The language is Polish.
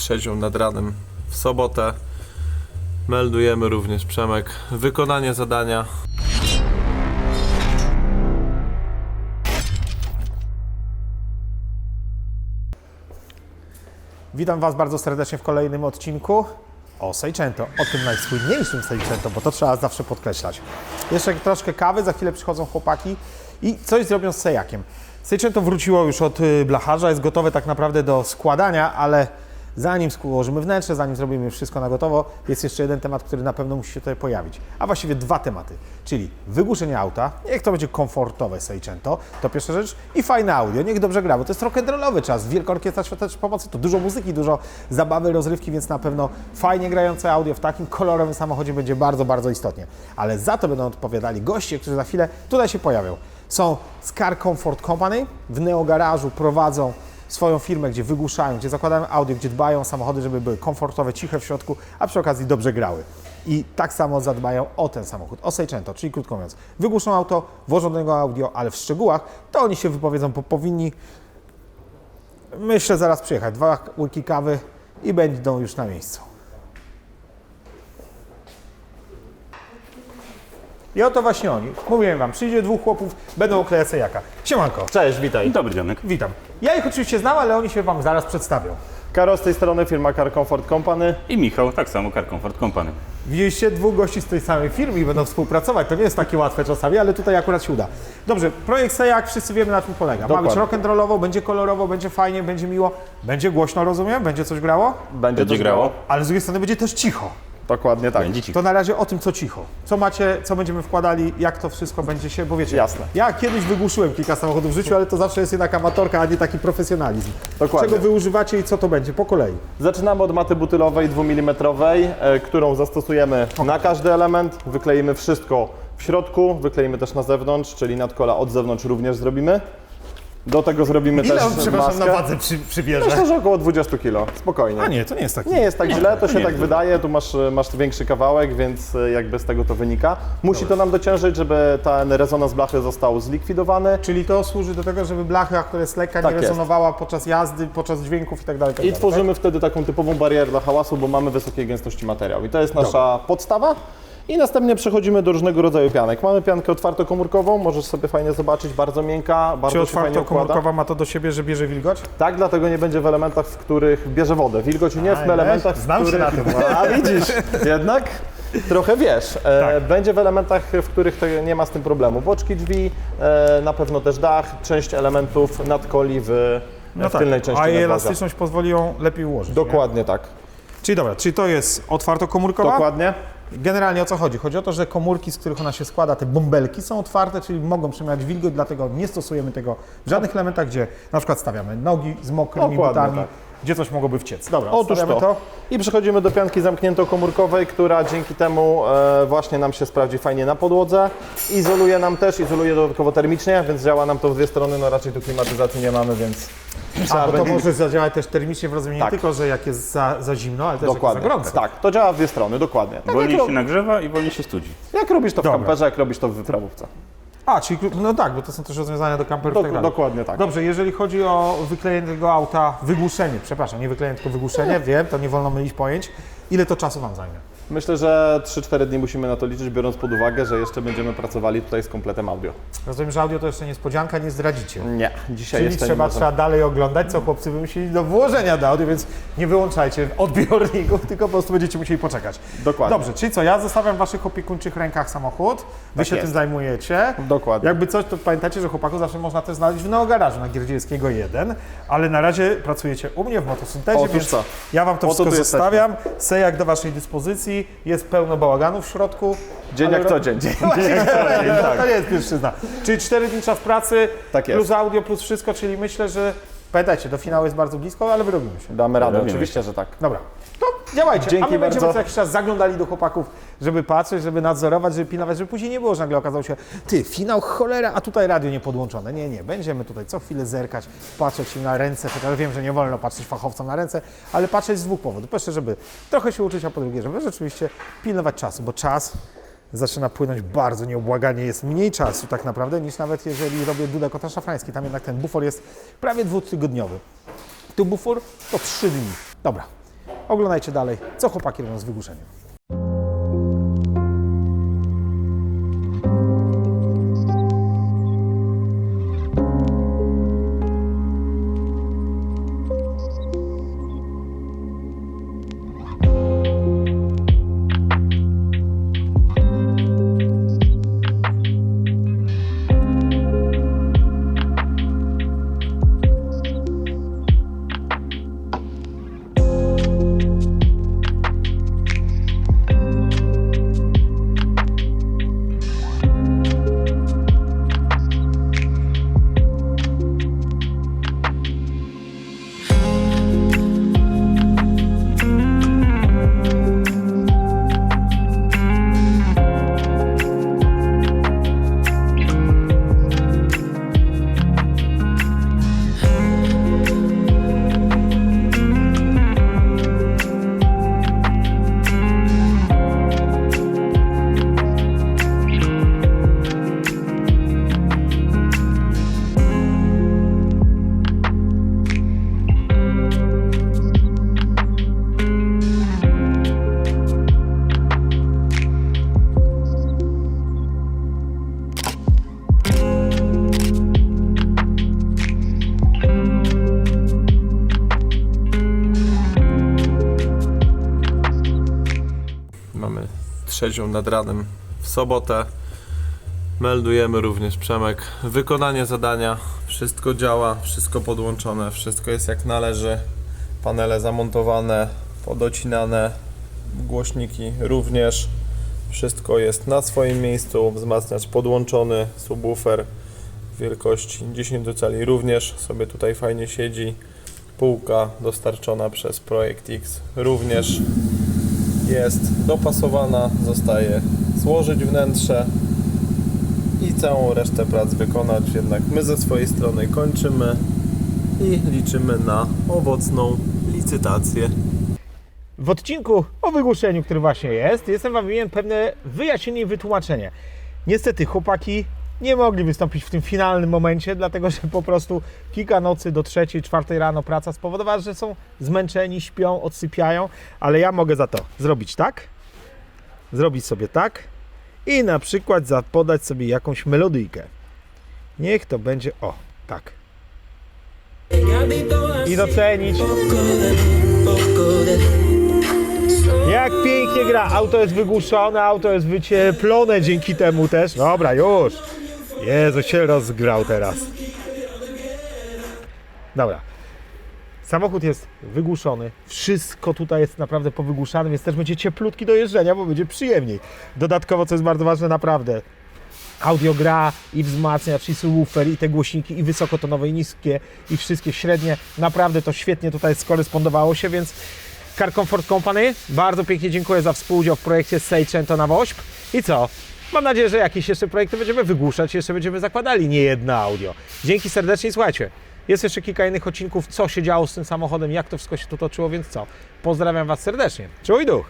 trzecią nad ranem w sobotę. Meldujemy również Przemek wykonanie zadania. Witam Was bardzo serdecznie w kolejnym odcinku o Seicento, o tym najsłynniejszym Seicento, bo to trzeba zawsze podkreślać. Jeszcze troszkę kawy, za chwilę przychodzą chłopaki i coś zrobią z Sejakiem. Seicento wróciło już od y, blacharza, jest gotowe tak naprawdę do składania, ale zanim złożymy wnętrze, zanim zrobimy wszystko na gotowo, jest jeszcze jeden temat, który na pewno musi się tutaj pojawić. A właściwie dwa tematy, czyli wygłuszenie auta, niech to będzie komfortowe Seicento, to pierwsza rzecz, i fajne audio, niech dobrze gra, bo to jest rock'n'rollowy czas, Wielka Orkiestra Świątecznej Pomocy, to dużo muzyki, dużo zabawy, rozrywki, więc na pewno fajnie grające audio w takim kolorowym samochodzie będzie bardzo, bardzo istotnie. Ale za to będą odpowiadali goście, którzy za chwilę tutaj się pojawią. Są z Car Comfort Company, w Neogarażu prowadzą swoją firmę, gdzie wygłuszają, gdzie zakładają audio, gdzie dbają o samochody, żeby były komfortowe, ciche w środku, a przy okazji dobrze grały. I tak samo zadbają o ten samochód, o Seicento, czyli krótko mówiąc, wygłuszą auto, włożą do niego audio, ale w szczegółach to oni się wypowiedzą, bo powinni, myślę, zaraz przyjechać, dwa łyki kawy i będą już na miejscu. I oto właśnie oni. Mówiłem Wam, przyjdzie dwóch chłopów, będą oklejać Sejaka. Siemanko. Cześć, witaj. Dobry dzionek. Witam. Ja ich oczywiście znam, ale oni się Wam zaraz przedstawią. Karo z tej strony, firma Car Comfort Company. I Michał, tak samo Car Comfort Company. Widzieliście dwóch gości z tej samej firmy i będą współpracować. To nie jest takie łatwe czasami, ale tutaj akurat się uda. Dobrze, projekt Sejak, wszyscy wiemy na czym polega. Ma być Dokładnie. rock'n'rollowo, będzie kolorowo, będzie fajnie, będzie miło, będzie głośno, rozumiem? Będzie coś grało? Będzie, Będzie grało. Ale z drugiej strony będzie też cicho. Dokładnie tak. Będzie ci. To na razie o tym, co cicho. Co macie, co będziemy wkładali, jak to wszystko będzie się, bo wiecie, Jasne. ja kiedyś wygłuszyłem kilka samochodów w życiu, ale to zawsze jest jednak amatorka, a nie taki profesjonalizm. Dokładnie. Czego wy używacie i co to będzie? Po kolei. Zaczynamy od maty butylowej 2 mm, e, którą zastosujemy na każdy element. Wykleimy wszystko w środku, wykleimy też na zewnątrz, czyli nadkola od zewnątrz również zrobimy. Do tego zrobimy Ile też on, przepraszam, maskę. na wadze przy, przybierze? Myślę, że około 20 kg, spokojnie. A nie, to nie jest taki. Nie jest tak źle, to się nie tak jest wydaje, tu masz, masz większy kawałek, więc e, jakby z tego to wynika. Musi to nam dociężyć, żeby ten rezonans blachy został zlikwidowany. Czyli to służy do tego, żeby blacha, która jest lekka, Tak nie jest. rezonowała podczas jazdy, podczas dźwięków i tak dalej. tak I dalej, tworzymy wtedy taką typową barierę dla hałasu, bo mamy wysokiej gęstości materiał. I to jest nasza podstawa. I następnie przechodzimy do różnego rodzaju pianek. Mamy piankę otwartokomórkową, możesz sobie fajnie zobaczyć, bardzo miękka, Tak? bardzo Czy się otwartokomórkowa ma to do siebie, że bierze wilgoć? Tak, dlatego nie będzie w elementach, w których bierze wodę. Wilgoć nie w elementach, w znam się których... na tym. A widzisz, jednak trochę wiesz. E, Tak. Będzie w elementach, w których to nie ma z tym problemu. Boczki drzwi, e, na pewno też dach, część elementów nadkoli w, w tylnej części No tak. A jej elastyczność pozwoli ją lepiej ułożyć. Nie? Dokładnie tak. Czyli dobra, czyli to jest otwartokomórkowa? Dokładnie. Generalnie o co chodzi? Chodzi o to, że komórki, z których ona się składa, te bąbelki są otwarte, czyli mogą przemiać wilgoć, dlatego nie stosujemy tego w żadnych elementach, gdzie na przykład stawiamy nogi z mokrymi Dokładnie butami, tak. Gdzie coś mogłoby wciec. Dobra, Otóż stawiamy to. I przechodzimy do pianki zamkniętokomórkowej, która dzięki temu e, właśnie nam się sprawdzi fajnie na podłodze. Izoluje nam też, izoluje dodatkowo termicznie, więc działa nam to w dwie strony. No raczej tu klimatyzacji nie mamy, więc A, bo to będzie- może zadziałać też termicznie w rozumieniu Tak. nie tylko, że jak jest za, za zimno, ale też dokładnie. jak jest za gorąco. Tak, to działa w dwie strony, dokładnie. Tak Wolniej się nagrzewa i wolniej się studzi. jak robisz to w Dobra. kamperze, jak robisz to w wyprawówce. A, czyli, no tak, bo to są też rozwiązania do kamperów i Dok- tak dalej. dokładnie tak. Dobrze, jeżeli chodzi o wyklejenie tego auta, wygłuszenie, przepraszam, nie wyklejenie, tylko wygłuszenie, wiem, to nie wolno mylić pojęć. Ile to czasu Wam zajmie? Myślę, że 3-4 dni musimy na to liczyć, biorąc pod uwagę, że jeszcze będziemy pracowali tutaj z kompletem audio. Rozumiem, że audio to jeszcze niespodzianka, nie zdradzicie. Nie, dzisiaj Czyli jeszcze trzeba, nie trzeba dalej oglądać, co chłopcy wymyślili do włożenia do audio, więc nie wyłączajcie odbiorników, tylko po prostu będziecie musieli poczekać. Dokładnie. Dobrze, czyli co, ja zostawiam w Waszych opiekuńczych rękach samochód, Wy Tak się jest. tym zajmujecie. Dokładnie. Jakby coś, to pamiętajcie, że chłopaków zawsze można też znaleźć w Neogarażu na Gierdzielskiego 1, ale na razie pracujecie u mnie w motosyntezie, Otóż więc co? ja Wam to wszystko zostawiam. Sejak do Waszej dyspozycji, jest pełno bałaganu w środku. Dzień jak co dzień. Dzień Właśnie, jak co dzień, tak. To nie jest pierwszyzna. Czyli 4 dni czas pracy, Tak jest. plus audio, plus wszystko, czyli myślę, że pamiętajcie, do finału jest bardzo blisko, ale wyrobimy się. Damy radę, oczywiście, że tak. Dobra, to działajcie. Dzięki A my będziemy bardzo. co jakiś czas zaglądali do chłopaków, żeby patrzeć, żeby nadzorować, żeby pilnować, żeby później nie było, że nagle okazało się, ty, finał cholera, a tutaj radio nie podłączone. Nie, nie, będziemy tutaj co chwilę zerkać, patrzeć im na ręce, chociaż wiem, że nie wolno patrzeć fachowcom na ręce, ale patrzeć z dwóch powodów. Po pierwsze, żeby trochę się uczyć, a po drugie, żeby rzeczywiście pilnować czasu, bo czas zaczyna płynąć bardzo nieubłaganie. Jest mniej czasu tak naprawdę niż nawet jeżeli robię Duda Kota Szafrański. Tam jednak ten bufor jest prawie dwutygodniowy. Tu bufor to trzy dni. Dobra. Oglądajcie dalej, co chłopaki robią z wygłuszeniem. Mamy trzecią nad ranem w sobotę. Meldujemy również Przemek. Wykonanie zadania. Wszystko działa, wszystko podłączone, wszystko jest jak należy. Panele zamontowane, podocinane, głośniki również. Wszystko jest na swoim miejscu. Wzmacniacz podłączony, subwoofer wielkości 10 cali również sobie tutaj fajnie siedzi. Półka dostarczona przez Projekt X również jest dopasowana, zostaje złożyć wnętrze i całą resztę prac wykonać. Jednak my ze swojej strony kończymy i liczymy na owocną licytację. W odcinku o wygłuszeniu, który właśnie jest, jestem Wam winien pewne wyjaśnienie i wytłumaczenie. Niestety chłopaki nie mogli wystąpić w tym finalnym momencie, dlatego że po prostu kilka nocy do trzeciej, czwartej rano praca spowodowała, że są zmęczeni, śpią, odsypiają, ale ja mogę za to zrobić tak, zrobić sobie tak i na przykład za- podać sobie jakąś melodyjkę. Niech to będzie o, tak. I docenić jak pięknie gra. Auto jest wygłuszone, auto jest wycieplone dzięki temu też. Dobra, już. Jezu, się rozgrał teraz. Dobra. Samochód jest wygłuszony. Wszystko tutaj jest naprawdę powygłuszane, więc też będzie cieplutki do jeżdżenia, bo będzie przyjemniej. Dodatkowo, co jest bardzo ważne, naprawdę audio gra i wzmacniacz, i subwoofer, i te głośniki, i wysokotonowe, i niskie, i wszystkie średnie. Naprawdę to świetnie tutaj skorespondowało się, więc Car Comfort Company, bardzo pięknie dziękuję za współudział w projekcie Seicento na Wośp. I co? Mam nadzieję, że jakieś jeszcze projekty będziemy wygłuszać, jeszcze będziemy zakładali nie jedno audio. Dzięki serdecznie słuchajcie. Jest jeszcze kilka innych odcinków, co się działo z tym samochodem, jak to wszystko się tu toczyło, więc co? Pozdrawiam Was serdecznie. Czuj duch!